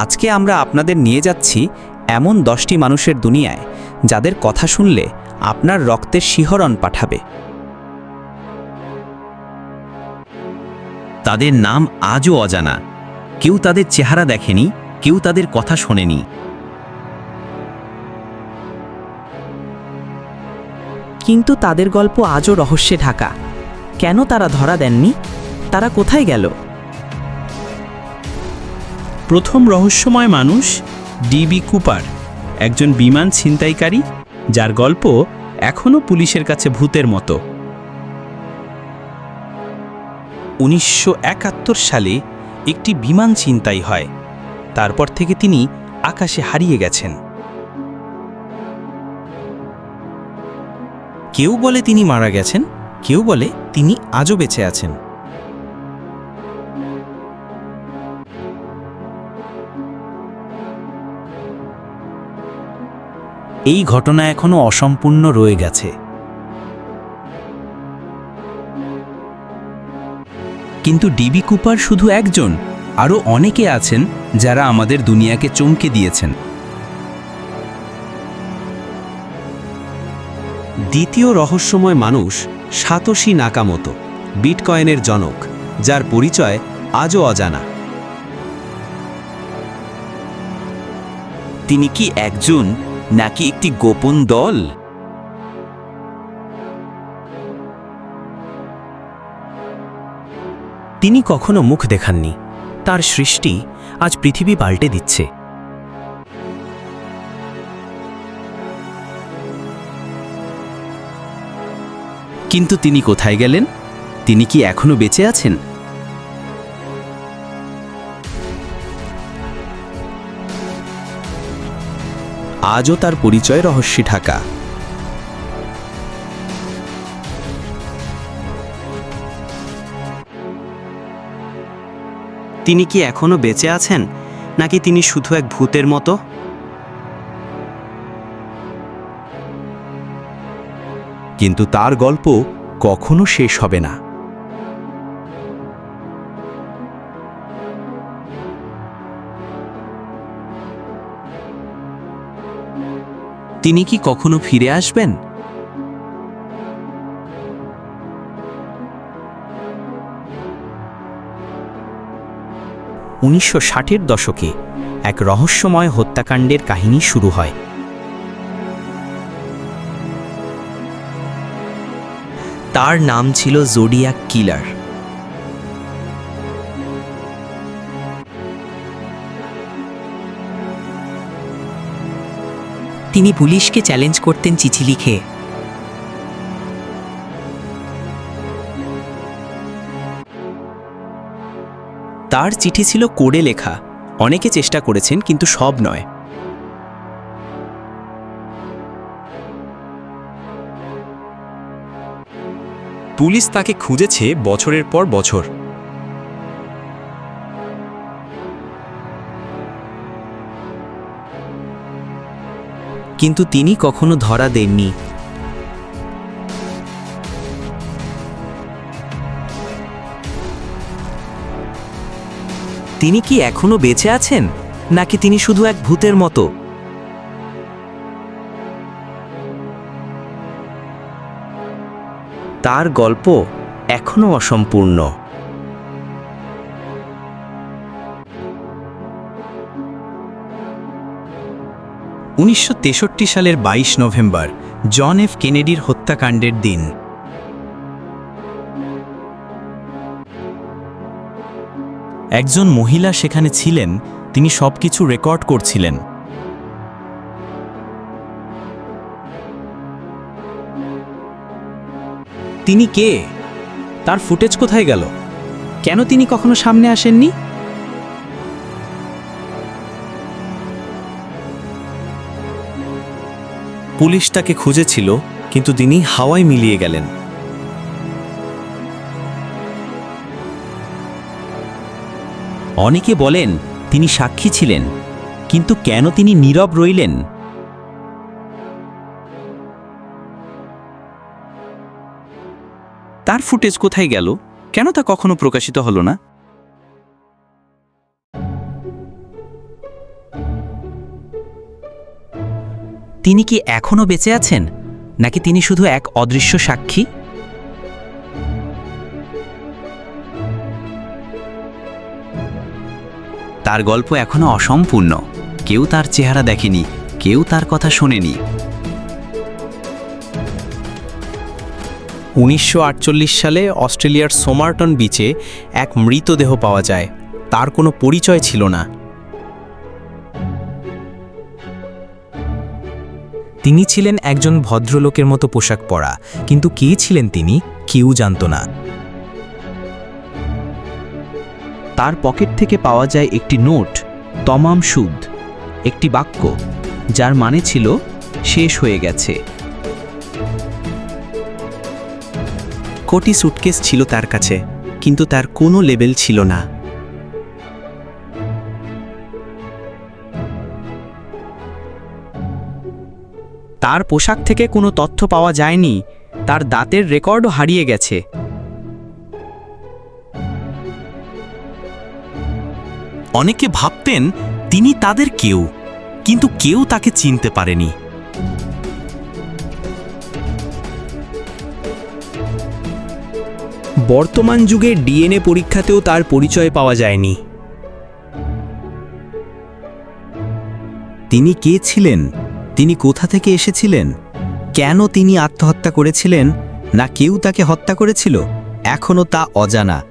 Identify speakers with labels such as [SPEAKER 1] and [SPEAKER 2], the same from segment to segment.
[SPEAKER 1] আজকে আমরা আপনাদের নিয়ে যাচ্ছি এমন দশটি মানুষের দুনিয়ায়, যাদের কথা শুনলে আপনার রক্তের শিহরণ পাঠাবে।
[SPEAKER 2] তাদের নাম আজও অজানা। কেউ তাদের চেহারা দেখেনি, কেউ তাদের কথা শোনেনি।
[SPEAKER 3] কিন্তু তাদের গল্প আজও রহস্যে ঢাকা। কেন তারা ধরা দেননি? তারা কোথায় গেল?
[SPEAKER 4] প্রথম রহস্যময় মানুষ ডিবি কুপার, একজন বিমান ছিনতাইকারী যার গল্প এখনও পুলিশের কাছে ভূতের মতো। উনিশশো একাত্তর সালে একটি বিমান ছিনতাই হয়, তারপর থেকে তিনি আকাশে হারিয়ে গেছেন। কেউ বলে তিনি মারা গেছেন, কেউ বলে তিনি আজও বেঁচে আছেন। এই ঘটনা এখনও অসম্পূর্ণ রয়ে গেছে। কিন্তু ডিবি কুপার শুধু একজন আরও অনেকে আছেন যারা আমাদের দুনিয়াকে চমকে দিয়েছেন।
[SPEAKER 5] দ্বিতীয় রহস্যময় মানুষ সাতোশি নাকামতো বিটকয়েনের জনক যার পরিচয় আজও অজানা।
[SPEAKER 2] তিনি কি একজন নাকি একটি গোপন দল?
[SPEAKER 4] তিনি কখনো মুখ দেখাননি। তার সৃষ্টি আজ পৃথিবী পাল্টে দিচ্ছে।
[SPEAKER 2] কিন্তু তিনি কোথায় গেলেন? তিনি কি এখনও বেঁচে আছেন?
[SPEAKER 5] আজও তার পরিচয় রহস্যে ঢাকা।
[SPEAKER 6] তিনি কি এখনও বেঁচে আছেন? নাকি তিনি শুধু এক ভূতের মতো?
[SPEAKER 5] কিন্তু তার গল্প কখনো শেষ হবে না।
[SPEAKER 2] তিনি কি কখনো ফিরে আসবেন?
[SPEAKER 4] উনিশশো ষাটের দশকে এক রহস্যময় হত্যাকাণ্ডের কাহিনী শুরু হয়।
[SPEAKER 3] তার নাম ছিল জোডিয়াক কিলার। তিনি পুলিশকে চ্যালেঞ্জ করতেন চিঠি লিখে।
[SPEAKER 4] তার চিঠি ছিল কোডে লেখা। অনেকে চেষ্টা করেছেন, কিন্তু সব নয়।
[SPEAKER 5] পুলিশ তাকে খুঁজেছে বছরের পর বছর।
[SPEAKER 3] কিন্তু তিনি কখনো ধরা দেননি। তিনি কি এখনও বেঁচে আছেন? নাকি তিনি শুধু এক ভূতের মতো? তার গল্প এখনও অসম্পূর্ণ।
[SPEAKER 4] উনিশশো তেষট্টি সালের ২২ নভেম্বর, জন এফ কেনেডির হত্যাকাণ্ডের দিন। একজন মহিলা সেখানে ছিলেন, তিনি সবকিছু রেকর্ড করছিলেন। তিনি কে? তার ফুটেজ কোথায় গেল? কেন তিনি কখনো সামনে আসেননি?
[SPEAKER 5] পুলিশ তাকে খুঁজেছিল, কিন্তু তিনি হাওয়ায় মিলিয়ে গেলেন।
[SPEAKER 2] অনেকে বলেন, তিনি সাক্ষী ছিলেন, কিন্তু কেন তিনি নীরব রইলেন?
[SPEAKER 4] তার ফুটেজ কোথায় গেল? কেন তা কখনো প্রকাশিত হলো না?
[SPEAKER 1] তিনি কি এখনও বেঁচে আছেন? নাকি তিনি শুধু এক অদৃশ্য সাক্ষী?
[SPEAKER 2] তার গল্প এখনও অসম্পূর্ণ। কেউ তার চেহারা দেখেনি, কেউ তার কথা শোনেনি।
[SPEAKER 4] উনিশশো আটচল্লিশ সালে অস্ট্রেলিয়ার সোমার্টন বিচে এক মৃতদেহ পাওয়া যায়। তার কোনো পরিচয় ছিল না।
[SPEAKER 7] তিনি ছিলেন একজন ভদ্রলোকের মতো পোশাক পরা, কিন্তু কে ছিলেন তিনি কেউ জানত না।
[SPEAKER 1] তার পকেট থেকে পাওয়া যায় একটি নোট, তমাম সুদ একটি বাক্য, যার মানে ছিল, শেষ হয়ে গেছে
[SPEAKER 6] কোটি সুটকেস ছিল তার কাছে, কিন্তু তার কোনো লেবেল ছিল না।
[SPEAKER 3] তার পোশাক থেকে কোনো তথ্য পাওয়া যায়নি, তার দাঁতের রেকর্ডও হারিয়ে গেছে।
[SPEAKER 2] অনেকে ভাবতেন তিনি তাদের কেউ, কিন্তু কেউ তাকে চিনতে পারেনি।
[SPEAKER 4] বর্তমান যুগে ডিএনএ পরীক্ষাতেও তার পরিচয় পাওয়া যায়নি।
[SPEAKER 5] তিনি কে ছিলেন? তিনি কোথা থেকে এসেছিলেন? কেন তিনি আত্মহত্যা করেছিলেন? না কেউ তাকে হত্যা করেছিল? এখনও তা অজানা।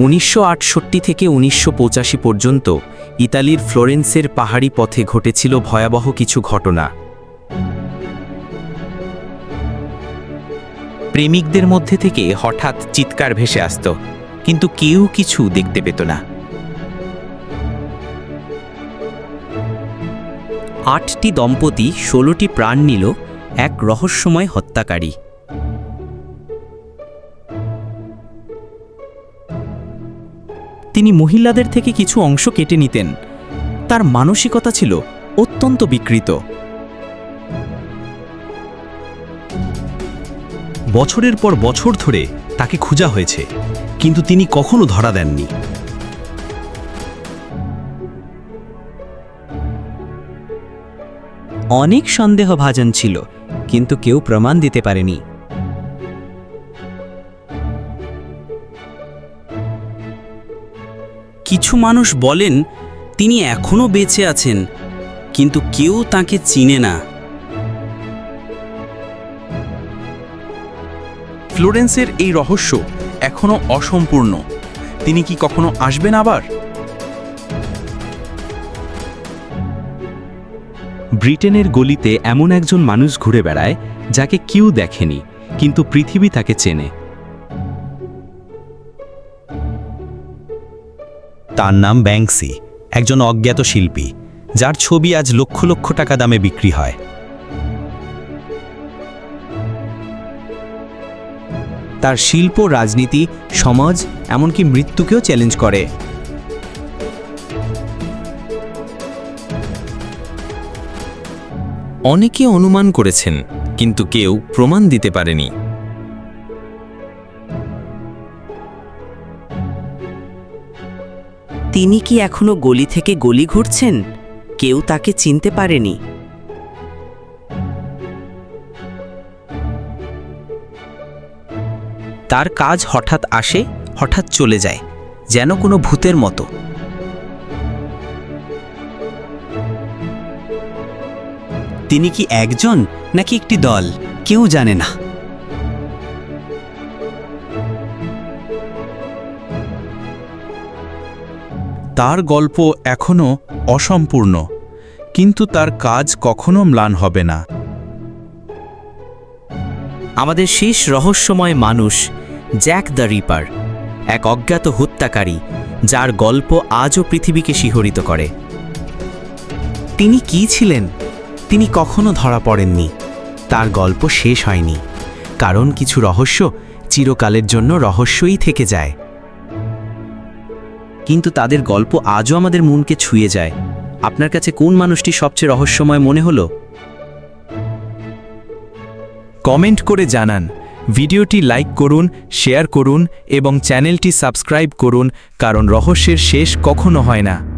[SPEAKER 3] উনিশশো আটষট্টি থেকে উনিশশো পঁচাশি পর্যন্ত ইতালির ফ্লোরেন্সের পাহাড়ি পথে ঘটেছিল ভয়াবহ কিছু ঘটনা।
[SPEAKER 1] প্রেমিকদের মধ্যে থেকে হঠাৎ চিৎকার ভেসে আসত, কিন্তু কেউ কিছু দেখতে পেত না। আটটি দম্পতি ষোলোটি প্রাণ নিল, এক রহস্যময় হত্যাকারী।
[SPEAKER 3] তিনি মহিলাদের থেকে কিছু অংশ কেটে নিতেন। তার মানসিকতা ছিল অত্যন্ত বিকৃত।
[SPEAKER 5] বছরের পর বছর ধরে তাকে খোঁজা হয়েছে, কিন্তু তিনি কখনো ধরা দেননি।
[SPEAKER 1] অনেক সন্দেহভাজন ছিল, কিন্তু কেউ প্রমাণ দিতে পারেনি।
[SPEAKER 8] কিছু মানুষ বলেন, তিনি এখনও বেঁচে আছেন, কিন্তু কেউ তাকে চিনে না।
[SPEAKER 9] ফ্লোরেন্সের এই রহস্য এখনও অসম্পূর্ণ। তিনি কি কখনো আসবেন আবার?
[SPEAKER 5] ব্রিটেনের গলিতে এমন একজন মানুষ ঘুরে বেড়ায় যাকে কেউ দেখেনি, কিন্তু পৃথিবী তাকে চেনে। তার নাম ব্যাংসি একজন অজ্ঞাত শিল্পী, যার ছবি আজ লক্ষ লক্ষ টাকা দামে বিক্রি হয়।
[SPEAKER 3] তার শিল্প, রাজনীতি, সমাজ, এমনকি মৃত্যুকেও চ্যালেঞ্জ করে।
[SPEAKER 7] অনেকে অনুমান করেছেন কিন্তু কেউ প্রমাণ দিতে পারেনি।
[SPEAKER 3] তিনি কি এখনও গলি থেকে গলি ঘুরছেন? কেউ তাকে চিনতে পারেনি।
[SPEAKER 1] তার কাজ হঠাৎ আসে হঠাৎ চলে যায় যেন কোনো ভূতের মতো।
[SPEAKER 6] তিনি কি একজন নাকি একটি দল? কেউ জানে না।
[SPEAKER 9] তার গল্প এখনও অসম্পূর্ণ কিন্তু তার কাজ কখনো ম্লান হবে না।
[SPEAKER 3] আমাদের শেষ রহস্যময় মানুষ জ্যাক দ্য রিপার এক অজ্ঞাত হত্যাকারী যার গল্প আজও পৃথিবীকে শিহরিত করে। তিনি কি ছিলেন? তিনি কখনো ধরা পড়েননি। তার গল্প শেষ হয়নি, কারণ কিছু রহস্য চিরকালের জন্য রহস্যই থেকে যায়।
[SPEAKER 1] কিন্তু তাদের গল্প আজও আমাদের মনকে ছুঁয়ে যায়। আপনার কাছে কোন মানুষটি সবচেয়ে রহস্যময় মনে হলো?
[SPEAKER 4] কমেন্ট করে জানান। ভিডিওটি লাইক করুন, শেয়ার করুন এবং চ্যানেলটি সাবস্ক্রাইব করুন, কারণ রহস্যের শেষ কখনো হয় না।